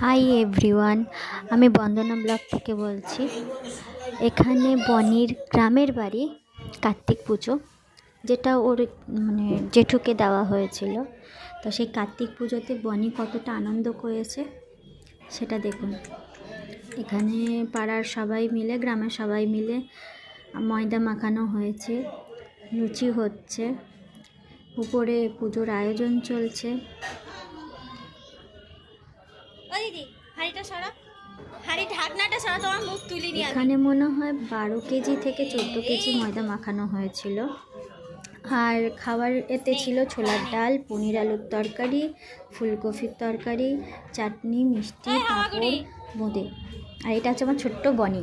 Hi everyone আমি বন্দনা blog থেকে বলছি। এখানে বনির গ্রামের বাড়ি, কার্তিক পুজো, যেটা ওর মানে জেঠুকে দেওয়া হয়েছিল। তো সেই কার্তিক পুজোতে বনি কতটা আনন্দ করেছে, সেটা দেখুন। এখানে পাড়ার সবাই মিলে, গ্রামের সবাই মিলে ময়দা মাখানো হয়েছে, লুচি হচ্ছে, উপরে পুজোর আয়োজন চলছে। ও দিদি হাড়িটা সরা। হাড়ি ঢাকনাটা সরা তোমার মুখ তুলিনি আমি এখানে মনে হয় বারো কেজি থেকে চোদ্দ কেজি ময়দা মাখানো হয়েছিল। আর খাবার এতে ছিল ছোলার ডাল পনির আলুর তরকারি ফুলকপির তরকারি চাটনি মিষ্টি পাঁপড় বোঁদে। আর এটা হচ্ছে আমার ছোট্ট বনি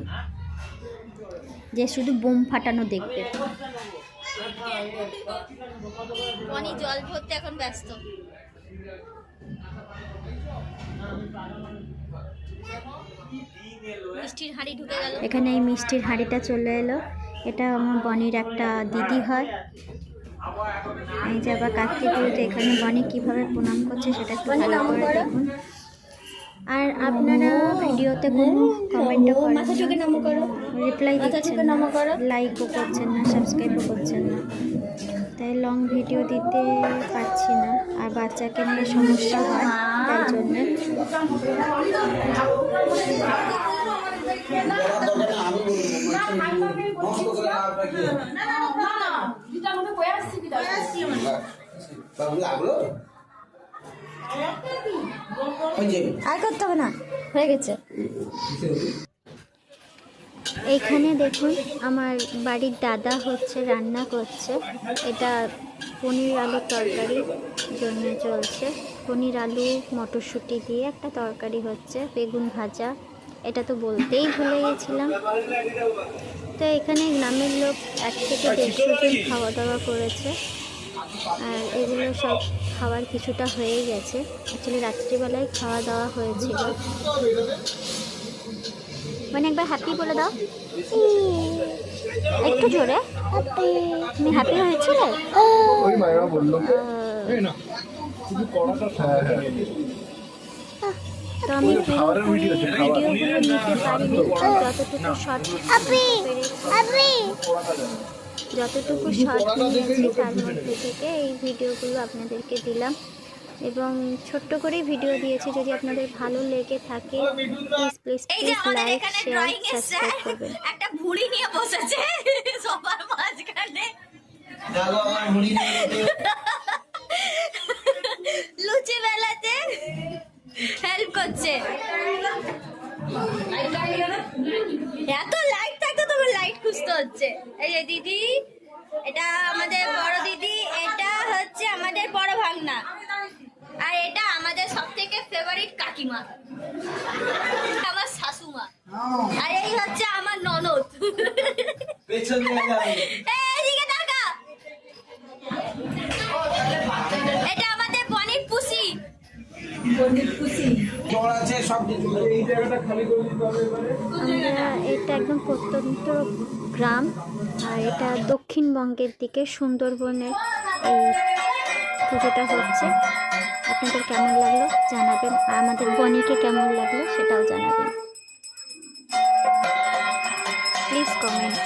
যে শুধু বোম ফাটানো দেখবে। অনেক জল ভরতে এখন ব্যস্ত। মিষ্টির হাঁড়ি ঢুকে গেল। এখানে এই মিষ্টির হাঁড়িটা চলে এলো। এটা আমার বনির একটা দিদি হয়। এই যে আবার কার্তিক পুজোতে এখানে বনি কীভাবে প্রণাম করছে সেটা একটু দেখুন। আর আপনারা ভিডিওতে কোনো কমেন্টও করেন রিপ্লাই দিচ্ছেন না লাইকও করছেন না সাবস্ক্রাইবও করছেন না তাই লং ভিডিও দিতে পারছি না আর বাচ্চাকে নিয়ে সমস্যা হয় তাই জন্যে আর করতে হবে না, হয়ে গেছে। এইখানে দেখুন, আমার বাড়ির দাদা হচ্ছে, রান্না করছে। এটা পনির আলুর তরকারি জন্য চলছে। পনির আলু, মটরশুঁটি দিয়ে একটা তরকারি হচ্ছে, বেগুন ভাজা। এটা তো বলতেই ভুলে গেছিলাম। তো এখানে গ্রামের লোক এক থেকে দেড়শো জন খাওয়া দাওয়া করেছে। আর এগুলো সব খাবার কিছুটা হয়ে গেছে। অ্যাকচুয়ালি রাত্রিবেলায় খাওয়া দাওয়া হয়েছিল। মানে একবার হ্যাপি বলে দাও। একটু জোরে। তুমি হ্যাপি হয়েছিলে? হ্যাঁ হ্যাঁ। তো আমি। ভিডিওগুলো নিতে পারিনি যতটুকু শর্ট যতটুকু শর্ট নিয়েছি তার মধ্যে থেকে এই ভিডিওগুলো আপনাদেরকে দিলাম। এবং ছোট্ট করেই ভিডিও দিয়েছি যদি আপনাদের ভালো লেগে থাকে please please please like share subscribe করবেন। একটা ভুড়ি নিয়ে বসেছে সবার মাঝখানে। লুচি বেলাতে হেল্প করছে। এত লাইট খুঁজতে হচ্ছে। এই যে দিদি এটা আমাদের বড় দিদি এটা হচ্ছে আমাদের বড় ভাগনা। আর এটা আমাদের সব থেকে ফেভারিট কাকিমা। আমার শাশুমা। আর এই হচ্ছে আমার ননদ। এটা আমাদের বনির পুষি। এটা একদম প্রত্যন্ত গ্রাম, আর এটা দক্ষিণবঙ্গের দিকে সুন্দরবনের এই পুজোটা হচ্ছে। আপনাদের কেমন লাগল জানাবেন আর আমাদের বনিকে কেমন লাগল সেটাও জানাবেন। Please comment